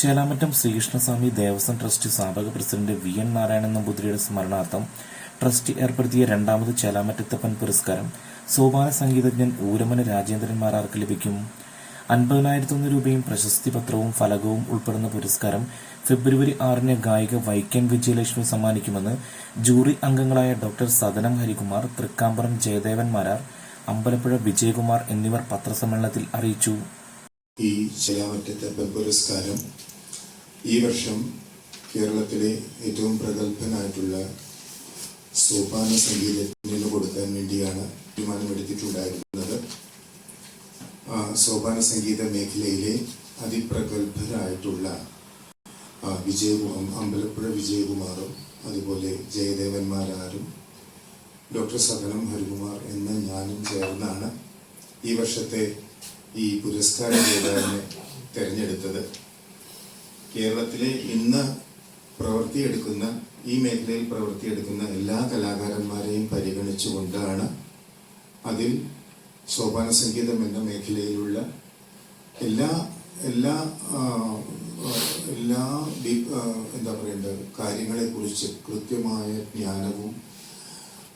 Chelamattom Sreekrishnaswamy Devaswom trust സ്ഥാപക president V N Narayanan നമ്പൂതിരിയുടെ സ്മരണാർത്ഥം ട്രസ്റ്റ് ഏർപ്പെടുത്തിയ രണ്ടാമത് ചേലാമറ്റത്തപ്പൻ പുരസ്കാരം സോപാന സംഗീതജ്ഞൻ ഊരമന രാജേന്ദ്രൻ മാരാർക്ക് ലഭിക്കും? അൻപതിനായിരത്തൊന്ന് രൂപയും പ്രശസ്തി പത്രവും ഫലകവും ഉൾപ്പെടുന്ന പുരസ്കാരം ഫെബ്രുവരി ആറിന് ഗായിക വൈക്കം വിജയലക്ഷ്മി സമ്മാനിക്കുമെന്ന് ജൂറി അംഗങ്ങളായ ഡോക്ടർ സദനം ഹരികുമാർ തൃക്കാമ്പറം ജയദേവൻ മാരാർ അമ്പലപ്പുഴ വിജയകുമാർ എന്നിവർ പത്രസമ്മേളനത്തിൽ അറിയിച്ചു. ഈ ശിലാമറ്റത്തപ്പൻ പുരസ്കാരം ഈ വർഷം കേരളത്തിലെ ഏറ്റവും പ്രഗത്ഭനായിട്ടുള്ള സോപാന സംഗീതജ്ഞന് കൊടുക്കാൻ വേണ്ടിയാണ് തീരുമാനമെടുത്തിട്ടുണ്ടായിരുന്നത്. സോപാന സംഗീത മേഖലയിലെ അതിപ്രഗത്ഭരായിട്ടുള്ള വിജയകുമാർ അമ്പലപ്പുഴ വിജയകുമാറും അതുപോലെ ജയദേവന്മാരാരും ഡോക്ടർ സദനം ഹരികുമാർ എന്ന ഞാനും ചേർന്നാണ് ഈ വർഷത്തെ ഈ പുരസ്കാര ജേതാവിനെ തെരഞ്ഞെടുത്തത്. കേരളത്തിലെ ഇന്ന് പ്രവൃത്തിയെടുക്കുന്ന ഈ മേഖലയിൽ പ്രവൃത്തിയെടുക്കുന്ന എല്ലാ കലാകാരന്മാരെയും പരിഗണിച്ചുകൊണ്ടാണ് അതിൽ സോപാന സംഗീതം എന്ന മേഖലയിലുള്ള എല്ലാ എല്ലാ എല്ലാ എന്താ പറയേണ്ടത് കാര്യങ്ങളെക്കുറിച്ച് കൃത്യമായ ജ്ഞാനവും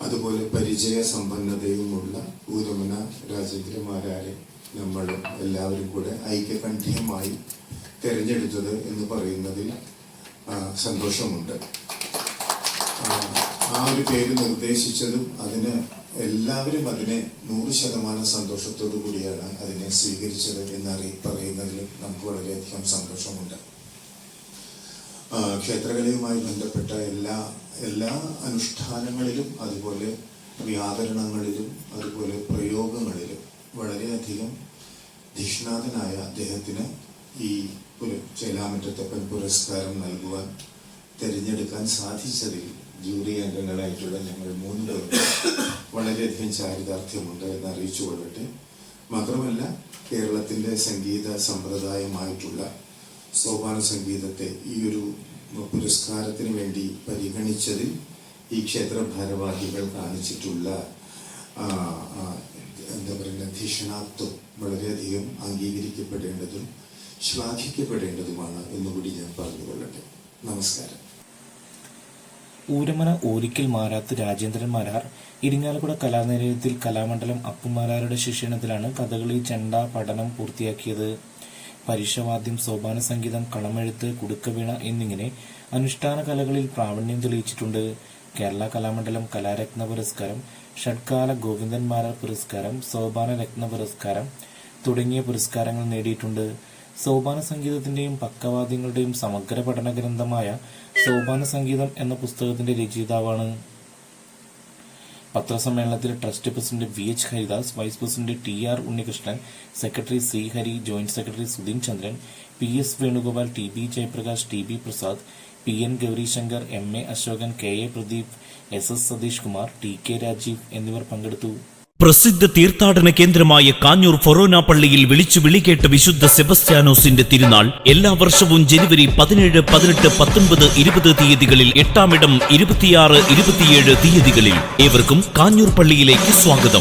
അതുപോലെ പരിചയ സമ്പന്നതയുമുള്ള ഊരമന രാജേന്ദ്രമാരാരെ നമ്മൾ എല്ലാവരും കൂടെ ഐക്യകണ്ഠ്യമായി തിരഞ്ഞെടുത്തത് എന്ന് പറയുന്നതിൽ സന്തോഷമുണ്ട്. ആ, ഒരു പേര് നിർദ്ദേശിച്ചതും അതിന് എല്ലാവരും അതിനെ നൂറ് ശതമാനം സന്തോഷത്തോടു കൂടിയാണ് അതിനെ സ്വീകരിച്ചത് എന്നറി പറയുന്നതിൽ നമുക്ക് വളരെയധികം സന്തോഷമുണ്ട്. ക്ഷേത്രകലയുമായി ബന്ധപ്പെട്ട എല്ലാ എല്ലാ അനുഷ്ഠാനങ്ങളിലും അതുപോലെ വ്യാകരണങ്ങളിലും അതുപോലെ പ്രയോഗങ്ങളിലും വളരെയധികം ധിഷ്ണാതനായ അദ്ദേഹത്തിന് ഈ ഒരു ചേലാമറ്റത്തപ്പൻ പുരസ്കാരം നൽകുവാൻ തിരഞ്ഞെടുക്കാൻ സാധിച്ചതിൽ ജൂറി അംഗങ്ങളായിട്ടുള്ള ഞങ്ങൾ മൂന്ന് പേർക്ക് വളരെയധികം ചാരിതാർത്ഥ്യമുണ്ട് എന്ന് അറിയിച്ചു കൊള്ളട്ടെ. മാത്രമല്ല കേരളത്തിന്റെ സംഗീത സമ്പ്രദായമായിട്ടുള്ള സോപാന സംഗീതത്തെ ഈ ഒരു പുരസ്കാരത്തിന് വേണ്ടി പരിഗണിച്ചതിൽ ഈ ക്ഷേത്ര ഭാരവാഹികൾ കാണിച്ചിട്ടുള്ള പറയുക ധിഷണാത്വം വളരെയധികം അംഗീകരിക്കപ്പെടേണ്ടതും ശ്ലാഘിക്കപ്പെടേണ്ടതുമാണ് എന്നുകൂടി ഞാൻ പറഞ്ഞുകൊള്ളട്ടെ. നമസ്കാരം. ഊരമന ഊരിക്കൽ മാരാത്ത് രാജേന്ദ്രൻ മാരാർ ഇരിങ്ങാലക്കുട കലാനിലയത്തിൽ കലാമണ്ഡലം അപ്പുമാരാരുടെ ശിക്ഷണത്തിലാണ് കഥകളി ചെണ്ട പഠനം പൂർത്തിയാക്കിയത്. പരീക്ഷവാദ്യം സോപാന സംഗീതം കളമെഴുത്ത് കുടുക്കവീണ എന്നിങ്ങനെ അനുഷ്ഠാന കലകളിൽ പ്രാവീണ്യം തെളിയിച്ചിട്ടുണ്ട്. കേരള കലാമണ്ഡലം കലാരത്ന പുരസ്കാരം ഷഡ്കാല ഗോവിന്ദൻ മാരാർ പുരസ്കാരം സോപാന രത്ന പുരസ്കാരം തുടങ്ങിയ പുരസ്കാരങ്ങൾ നേടിയിട്ടുണ്ട്. സോപാന സംഗീതത്തിന്റെയും പക്കവാദ്യങ്ങളുടെയും സമഗ്ര പഠന ഗ്രന്ഥമായ സോപാന സംഗീതം എന്ന പുസ്തകത്തിന്റെ രചയിതാവാണ്. പത്രസമ്മേളനത്തിൽ trust president V H Haridas vice president T R Unnikrishnan secretary C Hari joint secretary Sudheen Chandran P S Venugopal T B Jayaprakash T B Prasad P N Gowrishankar M A Ashokan K A Pradeep S S Satheesh Kumar T K Rajeev എന്നിവർ പങ്കെടുത്തു. പ്രസിദ്ധ തീർത്ഥാടന കേന്ദ്രമായ കാഞ്ഞൂർ ഫൊറോന പള്ളിയിൽ വിളിച്ചു വിളികേട്ട വിശുദ്ധ സെബസ്ത്യാനോസിന്റെ തിരുനാൾ എല്ലാ വർഷവും ജനുവരി പതിനേഴ് പതിനെട്ട് പത്തൊൻപത് ഇരുപത് തീയതികളിൽ എട്ടാമിടം ഇരുപത്തിയാറ് ഇരുപത്തിയേഴ് തീയതികളിൽ. ഏവർക്കും കാഞ്ഞൂർ പള്ളിയിലേക്ക് സ്വാഗതം.